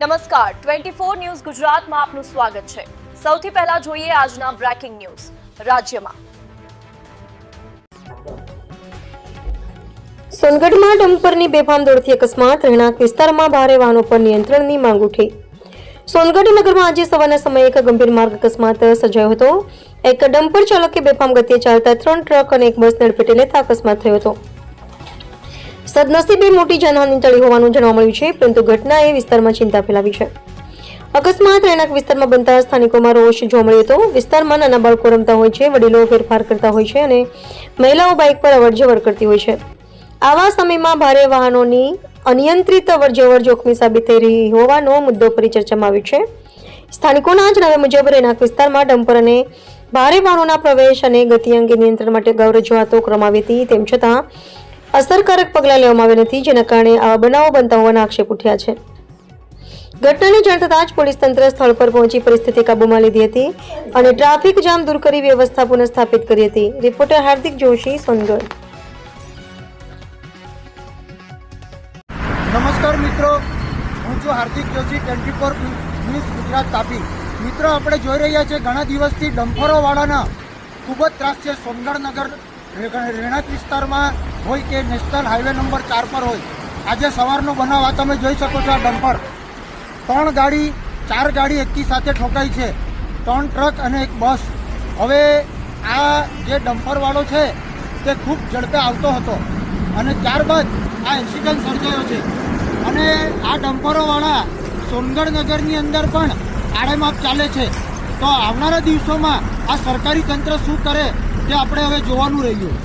નમસ્કાર. 24 ન્યૂઝ ગુજરાતમાં આપનું સ્વાગત છે. સૌથી પહેલા જોઈએ આજના બ્રેકિંગ ન્યૂઝ. રાજ્યમાં. સોનગઢમાં ડમ્પરની બેફામ દોડથી અકસ્માત. રહેણાંક વિસ્તારમાં ભારે વાહનો પર નિયંત્રણની માંગ ઉઠી. સોનગઢ નગરમાં આજે સવારના સમયે એક ગંભીર માર્ગ અકસ્માત સર્જાયો હતો. એક ડમ્પર ચાલકે બેફામ ગતિએ ચાલતા ત્રણ ટ્રક અને એક બસ અડફેટે લેતા અકસ્માત થયો હતો. સદનસીબે મોટી જાનહાની ટળી હોવાનું જાણવા મળ્યું છે, પરંતુ ઘટનાએ વિસ્તારમાં ચિંતા ફેલાવી છે. અકસ્માત રહેણાંક વિસ્તારમાં બનતા સ્થાનિકોમાં રોષ જોવા મળ્યો હતો. વિસ્તારમાં નાના બાળકો રમતા હોય છે, વડીલો ફેરફાર કરતા હોય છે અને મહિલાઓ બાઇક પર અવરજવર કરતી હોય છે. આવા સમયમાં ભારે વાહનોની અનિયંત્રિત અવરજવર જોખમી સાબિત થઈ રહી હોવાનો મુદ્દો ફરી ચર્ચામાં આવ્યો છે. સ્થાનિકોના જણાવ્યા મુજબ, રહેણાંક વિસ્તારમાં ડમ્પર અને ભારે વાહનોના પ્રવેશ અને ગતિ અંગે નિયંત્રણ માટે અગાઉ રજૂઆતો કરવામાં આવી હતી. તેમ છતાં અસરકારક પગલાં લેવામાં આવ્યા નથી, જેના કારણે આવા બનાવો બનતા હોવાના આક્ષેપ ઉઠ્યા છે. ઘટનાની જાણ થતાં જ પોલીસ તંત્ર સ્થળ પર પહોંચી પરિસ્થિતિ કાબૂમાં લીધી હતી અને ટ્રાફિક જામ દૂર કરી વ્યવસ્થા પુનઃસ્થાપિત કરી હતી. રિપોર્ટર હાર્દિક જોશી, સોનગઢ. નમસ્કાર મિત્રો. હું છું Hardik Joshi, twenty four news Gujarat Tapi. મિત્રો, આપણે જોઈ રહ્યા છીએ, ઘણા દિવસથી ડમ્ફરોવાળાના ખૂબ જ ત્રાસ છે સોનગઢ નગર રહેણાંક વિસ્તારમાં હોય કે નેશનલ હાઈવે નંબર ચાર પર હોય, આજે સવારનો બનાવ આ તમે જોઈ શકો છો આ ડમ્પર. ત્રણ ગાડી, ચાર ગાડી એકી સાથે ઠોકાઈ છે. ત્રણ ટ્રક અને એક બસ. હવે આ જે ડમ્પરવાળો છે, તે ખૂબ ઝડપે આવતો હતો અને ત્યારબાદ આ એક્સિડન્ટ સર્જાયો છે. અને આ ડમ્પરોવાળા સોનગઢ નગરની અંદર પણ આડેમાપ ચાલે છે. તો આવનારા દિવસોમાં આ સરકારી તંત્ર શું કરે તે આપણે હવે જોવાનું રહ્યું.